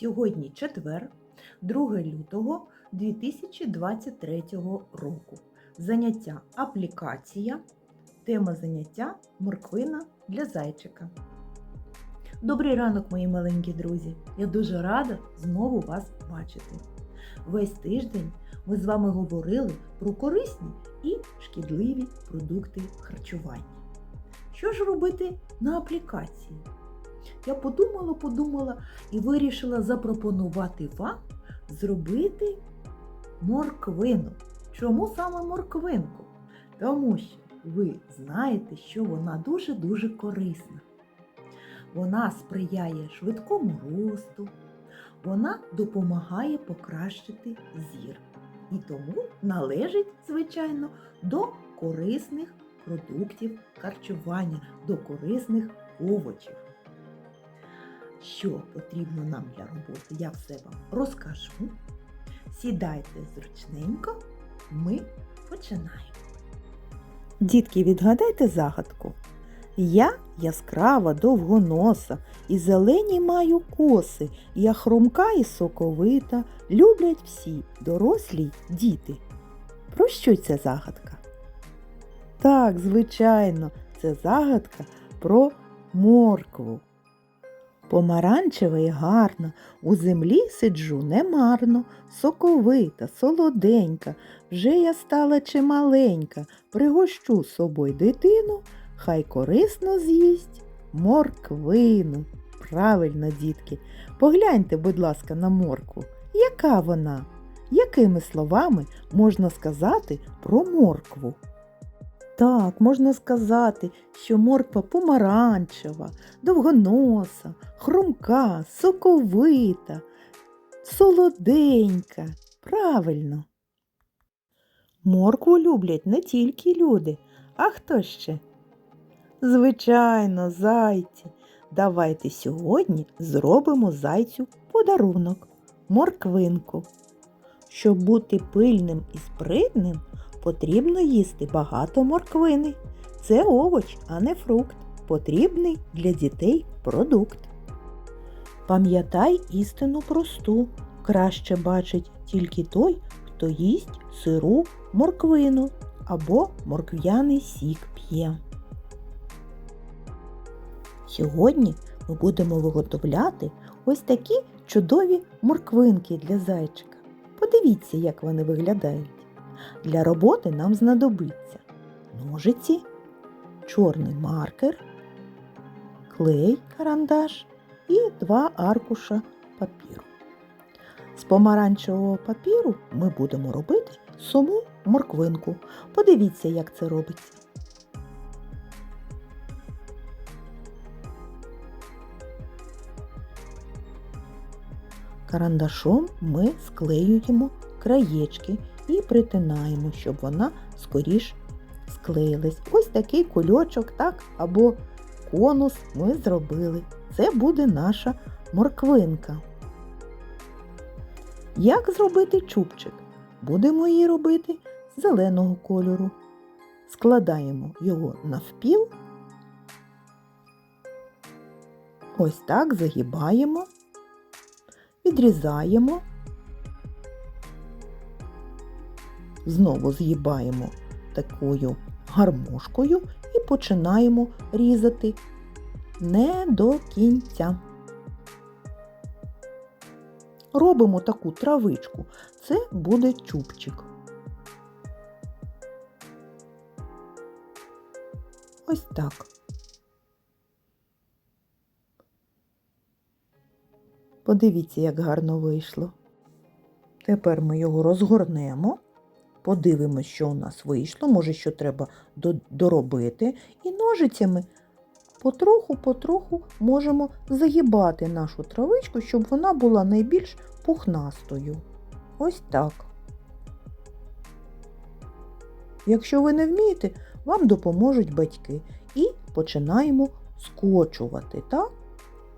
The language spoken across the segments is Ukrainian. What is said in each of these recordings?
Сьогодні четвер, 2 лютого 2023 року. Заняття аплікація. Тема заняття морквина для зайчика. Добрий ранок, мої маленькі друзі! Я дуже рада знову вас бачити. Весь тиждень ми з вами говорили про корисні і шкідливі продукти харчування. Що ж робити на аплікації? Я подумала, подумала і вирішила запропонувати вам зробити морквину. Чому саме морквинку? Тому що ви знаєте, що вона дуже-дуже корисна. Вона сприяє швидкому росту, вона допомагає покращити зір. І тому належить, звичайно, до корисних продуктів харчування, до корисних овочів. Що потрібно нам для роботи, я все вам розкажу. Сідайте зручненько, ми починаємо. Дітки, відгадайте загадку. Я яскрава довгоноса, і зелені маю коси, я хрумка і соковита, люблять всі, дорослі діти. Про що ця загадка? Так, звичайно, це загадка про моркву. Помаранчева і гарна, у землі сиджу немарно, соковита, солоденька, вже я стала чималенька, пригощу собою дитину, хай корисно з'їсть морквину. Правильно, дітки, погляньте, будь ласка, на моркву. Яка вона? Якими словами можна сказати про моркву? Так, можна сказати, що морква помаранчева, довгоноса, хрумка, соковита, солоденька. Правильно. Моркву люблять не тільки люди, а хто ще? Звичайно, зайці. Давайте сьогодні зробимо зайцю подарунок морквинку. Щоб бути пильним і спритним, потрібно їсти багато морквини. Це овоч, а не фрукт. Потрібний для дітей продукт. Пам'ятай істину просту. Краще бачить тільки той, хто їсть сиру морквину або моркв'яний сік п'є. Сьогодні ми будемо виготовляти ось такі чудові морквинки для зайчика. Подивіться, як вони виглядають. Для роботи нам знадобиться ножиці, чорний маркер, клей, карандаш і два аркуша папіру. З помаранчевого папіру ми будемо робити саму морквинку. Подивіться, як це робиться. Карандашом ми склеюємо краєчки і притинаємо, щоб вона скоріш склеїлась. Ось такий кульочок, так, або конус ми зробили. Це буде наша морквинка. Як зробити чубчик? Будемо її робити зеленого кольору. Складаємо його навпіл. Ось так загибаємо, відрізаємо. Знову згибаємо такою гармошкою і починаємо різати не до кінця. Робимо таку травичку. Це буде чубчик. Ось так. Подивіться, як гарно вийшло. Тепер ми його розгорнемо. Подивимось, що у нас вийшло, може, що треба доробити. І ножицями потроху-потроху можемо загибати нашу травичку, щоб вона була найбільш пухнастою. Ось так. Якщо ви не вмієте, вам допоможуть батьки. І починаємо скочувати, так?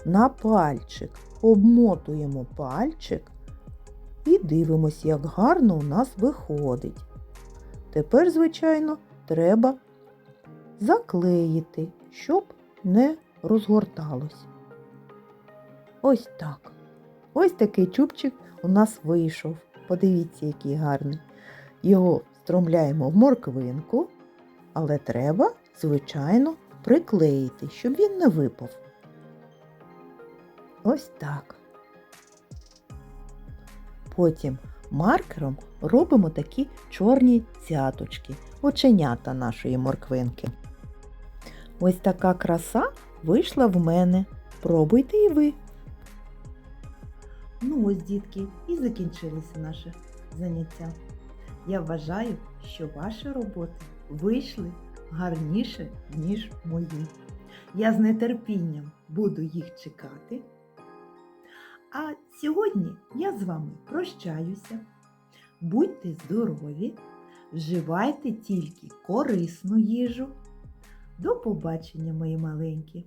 На пальчик. Обмотуємо пальчик і дивимося, як гарно у нас виходить. Тепер, звичайно, треба заклеїти, щоб не розгорталось. Ось так. Ось такий чубчик у нас вийшов. Подивіться, який гарний. Його встромляємо в морквинку, але треба, звичайно, приклеїти, щоб він не випав. Ось так. Потім маркером робимо такі чорні цяточки, оченята нашої морквинки. Ось така краса вийшла в мене. Пробуйте і ви. Ну ось, дітки, і закінчилися наші заняття. Я вважаю, що ваші роботи вийшли гарніше, ніж мої. Я з нетерпінням буду їх чекати. А сьогодні я з вами прощаюся. Будьте здорові, вживайте тільки корисну їжу. До побачення, мої маленькі!